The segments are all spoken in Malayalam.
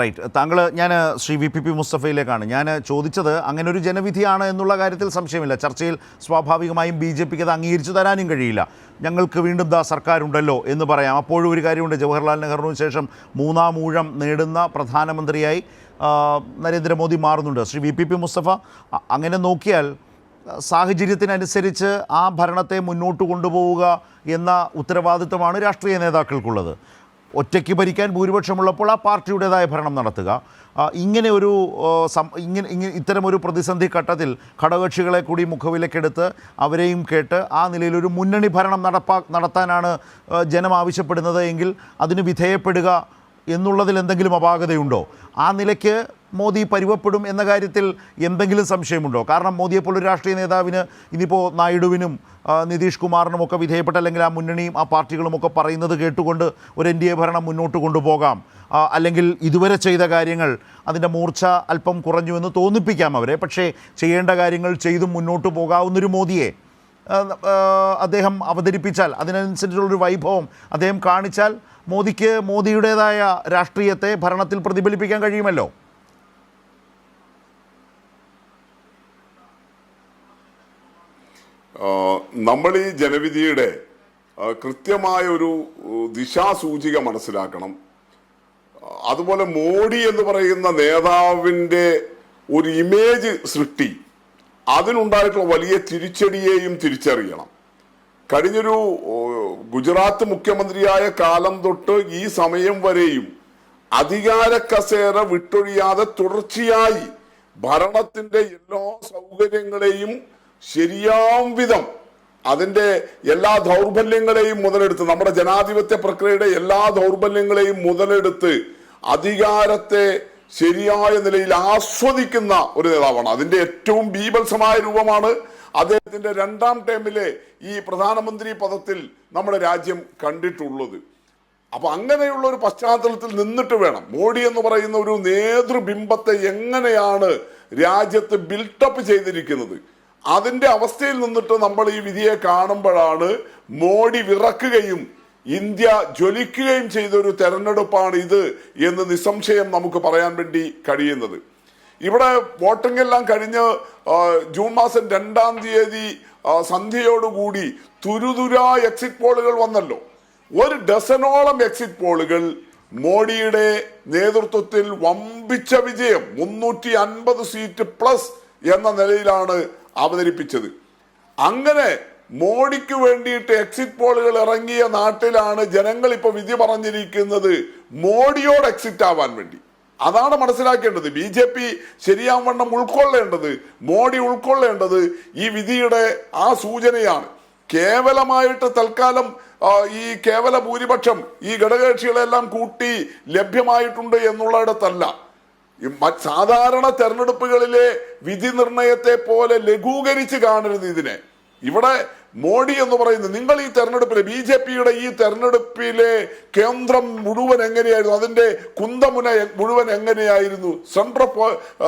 റൈറ്റ്. താങ്കൾ ഞാൻ ശ്രീ വി പി പി മുസ്തഫയിലേക്കാണ്. ഞാൻ ചോദിച്ചത് അങ്ങനെ ഒരു ജനവിധിയാണ് എന്നുള്ള കാര്യത്തിൽ സംശയമില്ല. ചർച്ചയിൽ സ്വാഭാവികമായും ബി ജെ പിക്ക് അത് അംഗീകരിച്ചു തരാനും കഴിയില്ല. ഞങ്ങൾക്ക് വീണ്ടും ദാ സർക്കാരുണ്ടല്ലോ എന്ന് പറയാം. അപ്പോഴും ഒരു കാര്യമുണ്ട്. ജവഹർലാൽ നെഹ്റുവിന് ശേഷം മൂന്നാം ഊഴം നേടുന്ന പ്രധാനമന്ത്രിയായി നരേന്ദ്രമോദി മാറുന്നുണ്ട്. Shri V P P Musthafa അങ്ങനെ നോക്കിയാൽ സാഹചര്യത്തിനനുസരിച്ച് ആ ഭരണത്തെ മുന്നോട്ട് കൊണ്ടുപോവുക എന്ന ഉത്തരവാദിത്തമാണ് രാഷ്ട്രീയ നേതാക്കൾക്കുള്ളത്. ഒറ്റയ്ക്ക് ഭരിക്കാൻ ഭൂരിപക്ഷമുള്ളപ്പോൾ ആ പാർട്ടിയുടേതായ ഭരണം നടത്തുക. ഇങ്ങനെ ഒരു ഇങ്ങനെ ഇങ്ങനെ ഇത്തരം ഒരു പ്രതിസന്ധി ഘട്ടത്തിൽ ഘടകകക്ഷികളെ കൂടി മുഖവിലക്കെടുത്ത് അവരെയും കേട്ട് ആ നിലയിൽ ഒരു മുന്നണി ഭരണം നടപ്പാ നടത്താനാണ് ജനം ആവശ്യപ്പെടുന്നത് എങ്കിൽ അതിന് വിധേയപ്പെടുക എന്നുള്ളതിൽ എന്തെങ്കിലും അപാകതയുണ്ടോ? ആ നിലയ്ക്ക് മോദി പരുവപ്പെടും എന്ന കാര്യത്തിൽ എന്തെങ്കിലും സംശയമുണ്ടോ? കാരണം മോദിയെപ്പോലൊരു രാഷ്ട്രീയ നേതാവിന് ഇനിയിപ്പോൾ നായിഡുവിനും നിതീഷ് കുമാറിനും ഒക്കെ വിധേയപ്പെട്ട അല്ലെങ്കിൽ ആ മുന്നണിയും ആ പാർട്ടികളും ഒക്കെ പറയുന്നത് കേട്ടുകൊണ്ട് ഒരു എൻ ഡി എ ഭരണം മുന്നോട്ട് കൊണ്ടുപോകാം. അല്ലെങ്കിൽ ഇതുവരെ ചെയ്ത കാര്യങ്ങൾ അതിന്റെ മൂർച്ച അല്പം കുറഞ്ഞു എന്ന് തോന്നിപ്പിക്കാം അവരെ. പക്ഷേ ചെയ്യേണ്ട കാര്യങ്ങൾ ചെയ്തും മുന്നോട്ട് പോകാവുന്നൊരു മോദിയെ അദ്ദേഹം അവതരിപ്പിച്ചാൽ അതിനനുസരിച്ചുള്ളൊരു വൈഭവം അദ്ദേഹം കാണിച്ചാൽ മോദിക്ക് മോദിയുടേതായ രാഷ്ട്രീയത്തെ ഭരണത്തിൽ പ്രതിഫലിപ്പിക്കാൻ കഴിയുമല്ലോ? നമ്മൾ ഈ ജനവിധിയുടെ കൃത്യമായ ഒരു ദിശാസൂചിക മനസ്സിലാക്കണം. അതുപോലെ മോഡി എന്ന് പറയുന്ന നേതാവിന്റെ ഒരു ഇമേജ് സൃഷ്ടി അതിനുണ്ടായിട്ടുള്ള വലിയ തിരിച്ചടിയെയും തിരിച്ചറിയണം. കഴിഞ്ഞൊരു ഗുജറാത്ത് മുഖ്യമന്ത്രിയായ കാലം തൊട്ട് ഈ സമയം വരെയും അധികാര കസേര വിട്ടൊഴിയാതെ തുടർച്ചയായി ഭരണത്തിന്റെ എല്ലാ സൗകര്യങ്ങളെയും ശരിയാം വിധം അതിന്റെ എല്ലാ ദൗർബല്യങ്ങളെയും മുതലെടുത്ത് നമ്മുടെ ജനാധിപത്യ പ്രക്രിയയുടെ എല്ലാ ദൗർബല്യങ്ങളെയും മുതലെടുത്ത് അധികാരത്തെ ശരിയായ നിലയിൽ ആസ്വദിക്കുന്ന ഒരു നേതാവാണ്. അതിന്റെ ഏറ്റവും ബീഭത്സമായ രൂപമാണ് അദ്ദേഹത്തിന്റെ രണ്ടാം ടേമിലെ ഈ പ്രധാനമന്ത്രി പദത്തിൽ നമ്മുടെ രാജ്യം കണ്ടിട്ടുള്ളത്. അപ്പൊ അങ്ങനെയുള്ള ഒരു പശ്ചാത്തലത്തിൽ നിന്നിട്ട് വേണം. മോഡി എന്ന് പറയുന്ന ഒരു നേതൃബിംബത്തെ എങ്ങനെയാണ് രാജ്യത്ത് ബിൽട്ടപ്പ് ചെയ്തിരിക്കുന്നത്? അതിന്റെ അവസ്ഥയിൽ നിന്നിട്ട് നമ്മൾ ഈ വിധിയെ കാണുമ്പോഴാണ് മോഡി വിറക്കുകയും ഇന്ത്യ ജ്വലിക്കുകയും ചെയ്ത ഒരു തെരഞ്ഞെടുപ്പാണ് ഇത് എന്ന് നിസ്സംശയം നമുക്ക് പറയാൻ വേണ്ടി കഴിയുന്നത്. ഇവിടെ വോട്ടിംഗ് എല്ലാം കഴിഞ്ഞ് ജൂൺ മാസം രണ്ടാം തീയതി സന്ധ്യയോടുകൂടി തുരുതുരാ എക്സിറ്റ് പോളുകൾ വന്നല്ലോ. ഒരു ഡസനോളം എക്സിറ്റ് പോളുകൾ മോഡിയുടെ നേതൃത്വത്തിൽ വമ്പിച്ച വിജയം. മുന്നൂറ്റി അൻപത് സീറ്റ് പ്ലസ് എന്ന നിലയിലാണ് അവതരിപ്പിച്ചത്. അങ്ങനെ മോഡിക്ക് വേണ്ടിയിട്ട് എക്സിറ്റ് പോളുകൾ ഇറങ്ങിയ നാട്ടിലാണ് ജനങ്ങൾ ഇപ്പൊ വിധി പറഞ്ഞിരിക്കുന്നത് മോഡിയോട് എക്സിറ്റ് ആവാൻ വേണ്ടി. അതാണ് മനസ്സിലാക്കേണ്ടത്. ബി ജെ പി ശരിയാവണ്ണം ഉൾക്കൊള്ളേണ്ടത് മോഡി ഉൾക്കൊള്ളേണ്ടത് ഈ വിധിയുടെ ആ സൂചനയാണ്. കേവലമായിട്ട് തൽക്കാലം ഈ കേവല ഭൂരിപക്ഷം ഈ ഘടകകക്ഷികളെല്ലാം കൂട്ടി ലഭ്യമായിട്ടുണ്ട് എന്നുള്ളിടത്തല്ല സാധാരണ തെരഞ്ഞെടുപ്പുകളിലെ വിധി നിർണയത്തെ പോലെ ലഘൂകരിച്ച് കാണരുത് ഇതിനെ. ഇവിടെ മോഡി എന്ന് പറയുന്നത് നിങ്ങൾ ഈ തെരഞ്ഞെടുപ്പിലെ ബി ജെ പിയുടെ ഈ തെരഞ്ഞെടുപ്പിലെ കേന്ദ്രം മുഴുവൻ എങ്ങനെയായിരുന്നു? അതിന്റെ കുന്തമുന മുഴുവൻ എങ്ങനെയായിരുന്നു? സെൻട്രൽ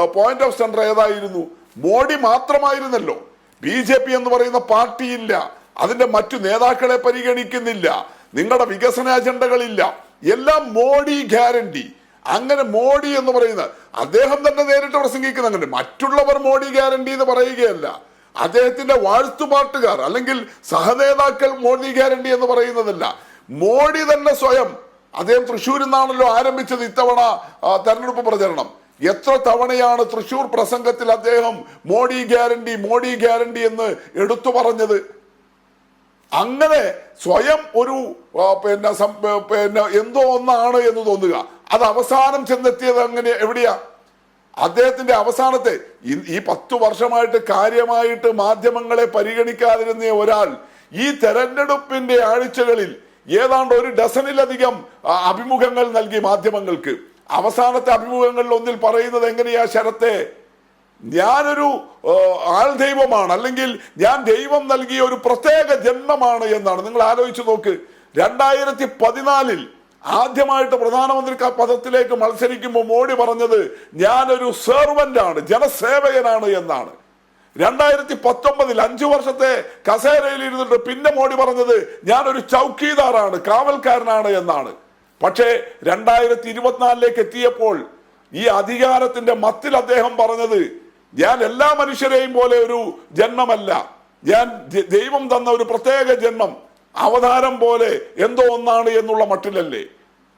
പോയിന്റ് ഓഫ് സെന്റർ ഏതായിരുന്നു? മോഡി മാത്രമായിരുന്നല്ലോ. ബി ജെ പി എന്ന് പറയുന്ന പാർട്ടിയില്ല. അതിന്റെ മറ്റു നേതാക്കളെ പരിഗണിക്കുന്നില്ല. നിങ്ങളുടെ വികസന അജണ്ടകളില്ല. എല്ലാം മോഡി ഗ്യാരണ്ടി. അങ്ങനെ മോഡി എന്ന് പറയുന്നത്. അദ്ദേഹം തന്നെ നേരിട്ട് പ്രസംഗിക്കുന്ന അങ്ങനെ. മറ്റുള്ളവർ മോഡി ഗ്യാരണ്ടി എന്ന് പറയുകയല്ല. അദ്ദേഹത്തിന്റെ വാഴ്ത്തുപാട്ടുകാർ അല്ലെങ്കിൽ സഹനേതാക്കൾ മോഡി ഗ്യാരണ്ടി എന്ന് പറയുന്നതല്ല. മോഡി തന്നെ സ്വയം അദ്ദേഹം തൃശ്ശൂരിൽ നിന്നാണല്ലോ ആരംഭിച്ചത് ഇത്തവണ തെരഞ്ഞെടുപ്പ് പ്രചരണം. എത്ര തവണയാണ് തൃശൂർ പ്രസംഗത്തിൽ അദ്ദേഹം മോഡി ഗ്യാരണ്ടി മോഡി ഗ്യാരണ്ടി എന്ന് എടുത്തു പറഞ്ഞത്? അങ്ങനെ സ്വയം ഒരു പിന്നെ പിന്നെ എന്തോ ഒന്നാണ് എന്ന് തോന്നുക. അത് അവസാനം ചെന്നെത്തിയത് അങ്ങനെ എവിടെയാ? അദ്ദേഹത്തിന്റെ അവസാനത്തെ ഈ- പത്തു വർഷമായിട്ട് കാര്യമായിട്ട് മാധ്യമങ്ങളെ പരിഗണിക്കാതിരുന്ന ഒരാൾ ഈ തെരഞ്ഞെടുപ്പിന്റെ ആഴ്ചകളിൽ ഏതാണ്ട് ഒരു ഡസനിലധികം അഭിമുഖങ്ങൾ നൽകി മാധ്യമങ്ങൾക്ക്. അവസാനത്തെ അഭിമുഖങ്ങളിൽ ഒന്നിൽ പറയുന്നത് എങ്ങനെയാ ശരത്തെ? ഞാനൊരു ആ, ആൾ ദൈവമാണ് അല്ലെങ്കിൽ ഞാൻ ദൈവം നൽകിയ ഒരു പ്രത്യേക ജന്മമാണ് എന്നാണ്. നിങ്ങൾ ആലോചിച്ച് നോക്ക് രണ്ടായിരത്തി പതിനാലിൽ ആദ്യമായിട്ട് പ്രധാനമന്ത്രി പദത്തിലേക്ക് മത്സരിക്കുമ്പോൾ മോഡി പറഞ്ഞത് ഞാനൊരു ആണ് ജനസേവകനാണ് എന്നാണ്. രണ്ടായിരത്തി പത്തൊമ്പതിൽ അഞ്ചു വർഷത്തെ കസേരയിൽ ഇരുന്നിട്ട് പിന്നെ മോഡി പറഞ്ഞത് ഞാനൊരു ചൗക്കീദാറാണ് കാവൽക്കാരനാണ് എന്നാണ്. പക്ഷേ രണ്ടായിരത്തി ഇരുപത്തിനാലിലേക്ക് എത്തിയപ്പോൾ ഈ അധികാരത്തിന്റെ മത്തിൽ അദ്ദേഹം പറഞ്ഞത് ഞാൻ എല്ലാ മനുഷ്യരെയും പോലെ ഒരു ജന്മമല്ല. ഞാൻ ദൈവം തന്ന ഒരു പ്രത്യേക ജന്മം. അവതാരം പോലെ എന്തോ ഒന്നാണ് എന്നുള്ള മട്ടിലല്ലേ?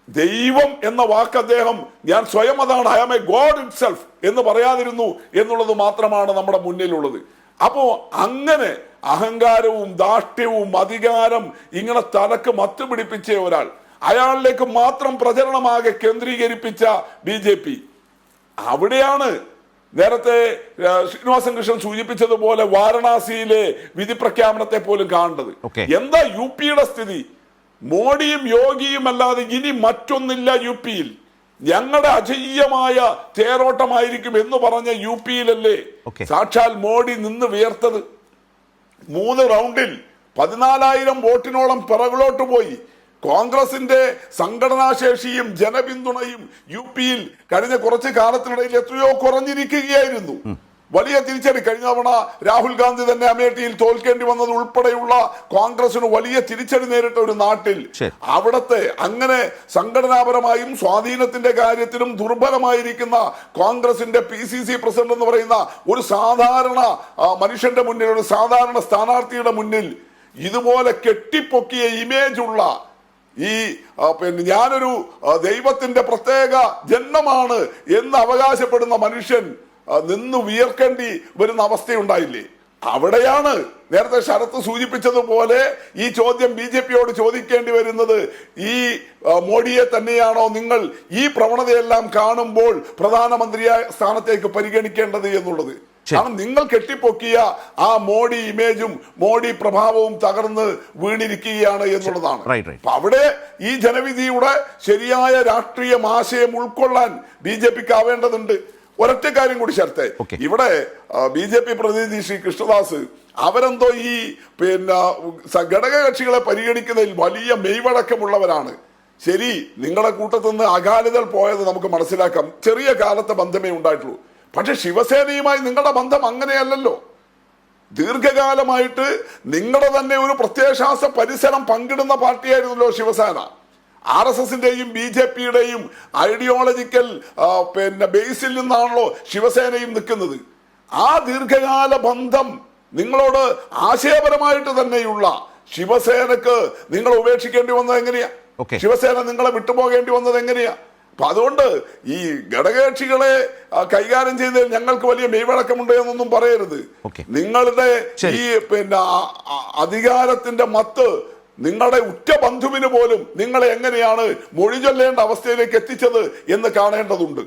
ദൈവം എന്ന വാക്ക് അദ്ദേഹം ഞാൻ സ്വയം അതാണ്. I am a god itself എന്ന് പറയാതിരുന്നു എന്നുള്ളത് മാത്രമാണ് നമ്മുടെ മുന്നിലുള്ളത്. അപ്പോ അങ്ങനെ അഹങ്കാരവും ദാഷ്ട്യവും അധികാരം ഇങ്ങനെ തലക്ക് മത്തു പിടിപ്പിച്ച ഒരാൾ അയാളിലേക്ക് മാത്രം പ്രചരണമാകെ കേന്ദ്രീകരിപ്പിച്ച ബി ജെ പി. അവിടെയാണ് നേരത്തെ ശ്രീനിവാസൻ കൃഷ്ണൻ സൂചിപ്പിച്ചതുപോലെ വാരണാസിയിലെ വിധി പ്രഖ്യാപനത്തെ പോലും കാണേണ്ടത്. എന്താ യു പിയുടെ സ്ഥിതി? മോഡിയും യോഗിയും അല്ലാതെ ഇനി മറ്റൊന്നില്ല യു പിയിൽ ഞങ്ങളുടെ അജയ്യമായ തേരോട്ടമായിരിക്കും എന്ന് പറഞ്ഞ യു പിയിലല്ലേ സാക്ഷാൽ മോഡി നിന്ന് വിയർത്തത്? മൂന്ന് റൗണ്ടിൽ പതിനാലായിരം വോട്ടിനോളം പിറകിലോട്ട് പോയി. കോൺഗ്രസിന്റെ സംഘടനാശേഷിയും ജനപിന്തുണയും യു പിയിൽ കഴിഞ്ഞ കുറച്ച് കാലത്തിനിടയിൽ എത്രയോ കുറഞ്ഞിരിക്കുകയായിരുന്നു. വലിയ തിരിച്ചടി. കഴിഞ്ഞ തവണ രാഹുൽ ഗാന്ധി തന്നെ അമേഠിയിൽ തോൽക്കേണ്ടി വന്നത് ഉൾപ്പെടെയുള്ള കോൺഗ്രസിന് വലിയ തിരിച്ചടി നേരിട്ട ഒരു നാട്ടിൽ. അവിടത്തെ അങ്ങനെ സംഘടനാപരമായും സ്വാധീനത്തിന്റെ കാര്യത്തിലും ദുർബലമായിരിക്കുന്ന കോൺഗ്രസിന്റെ പി സി സി പ്രസിഡന്റ് എന്ന് പറയുന്ന ഒരു സാധാരണ മനുഷ്യന്റെ മുന്നിൽ ഒരു സാധാരണ സ്ഥാനാർത്ഥിയുടെ മുന്നിൽ ഇതുപോലെ കെട്ടിപ്പൊക്കിയ ഇമേജുള്ള ഉള്ള ഈ പിന്നെ ഞാനൊരു ദൈവത്തിന്റെ പ്രത്യേക ജന്മമാണ് എന്ന് അവകാശപ്പെടുന്ന മനുഷ്യൻ നിന്ന് വിയർക്കേണ്ടി വരുന്ന അവസ്ഥയുണ്ടായില്ലേ അവിടെയാണ് നേരത്തെ ശരത്ത് സൂചിപ്പിച്ചതുപോലെ ഈ ചോദ്യം ബി ജെ പിയോട് ചോദിക്കേണ്ടി വരുന്നത് ഈ മോഡിയെ തന്നെയാണോ നിങ്ങൾ ഈ പ്രവണതയെല്ലാം കാണുമ്പോൾ പ്രധാനമന്ത്രിയായ സ്ഥാനത്തേക്ക് പരിഗണിക്കേണ്ടത് എന്നുള്ളത്. കാരണം നിങ്ങൾ കെട്ടിപ്പൊക്കിയ ആ മോഡി ഇമേജും മോഡി പ്രഭാവവും തകർന്ന് വീണിരിക്കുകയാണ് എന്നുള്ളതാണ്. അവിടെ ഈ ജനവിധിയുടെ ശരിയായ രാഷ്ട്രീയ ആശയം ഉൾക്കൊള്ളാൻ ബി ജെ പിക്ക് ആവേണ്ടതുണ്ട്. ഒരൊറ്റ കാര്യം കൂടി ചേർത്തെ. ഇവിടെ ബി ജെ പി പ്രതിനിധി ശ്രീ കൃഷ്ണദാസ് അവരെന്തോ ഈ പിന്നെ ഘടക ഘടകകക്ഷികളെ പരിഗണിക്കുന്നതിൽ വലിയ മെയ്വഴക്കമുള്ളവരാണ്. ശരി നിങ്ങളുടെ കൂട്ടത്തുനിന്ന് അകാലിതൽ പോയത് നമുക്ക് മനസ്സിലാക്കാം. ചെറിയ കാലത്തെ ബന്ധമേ ഉണ്ടായിട്ടുള്ളൂ. പക്ഷെ ശിവസേനയുമായി നിങ്ങളുടെ ബന്ധം അങ്ങനെയല്ലല്ലോ. ദീർഘകാലമായിട്ട് നിങ്ങളുടെ തന്നെ ഒരു പ്രത്യയശാസ്ത്ര പരിസരം പങ്കിടുന്ന പാർട്ടിയായിരുന്നല്ലോ ശിവസേന. ആർ എസ് എസിന്റെയും ബി ജെ പിയുടെയും ഐഡിയോളജിക്കൽ പിന്നെ ബേസിൽ നിന്നാണല്ലോ ശിവസേനയും നിൽക്കുന്നത്. ആ ദീർഘകാല ബന്ധം നിങ്ങളോട് ആശയപരമായിട്ട് തന്നെയുള്ള ശിവസേനക്ക് നിങ്ങൾ ഉപേക്ഷിക്കേണ്ടി വന്നത് എങ്ങനെയാ? ശിവസേന നിങ്ങളെ വിട്ടുപോകേണ്ടി വന്നത് എങ്ങനെയാ? അപ്പൊ അതുകൊണ്ട് ഈ ഘടകകക്ഷികളെ കൈകാര്യം ചെയ്തതിൽ ഞങ്ങൾക്ക് വലിയ മെയ്വഴക്കമുണ്ട് എന്നൊന്നും പറയരുത്. നിങ്ങളുടെ ഈ പിന്നെ അധികാരത്തിന്റെ മത്ത് നിങ്ങളുടെ ഉറ്റ ബന്ധുവിന് പോലും നിങ്ങളെ എങ്ങനെയാണ് മൊഴി ചൊല്ലേണ്ട അവസ്ഥയിലേക്ക് എത്തിച്ചത് എന്ന് കാണേണ്ടതുണ്ട്.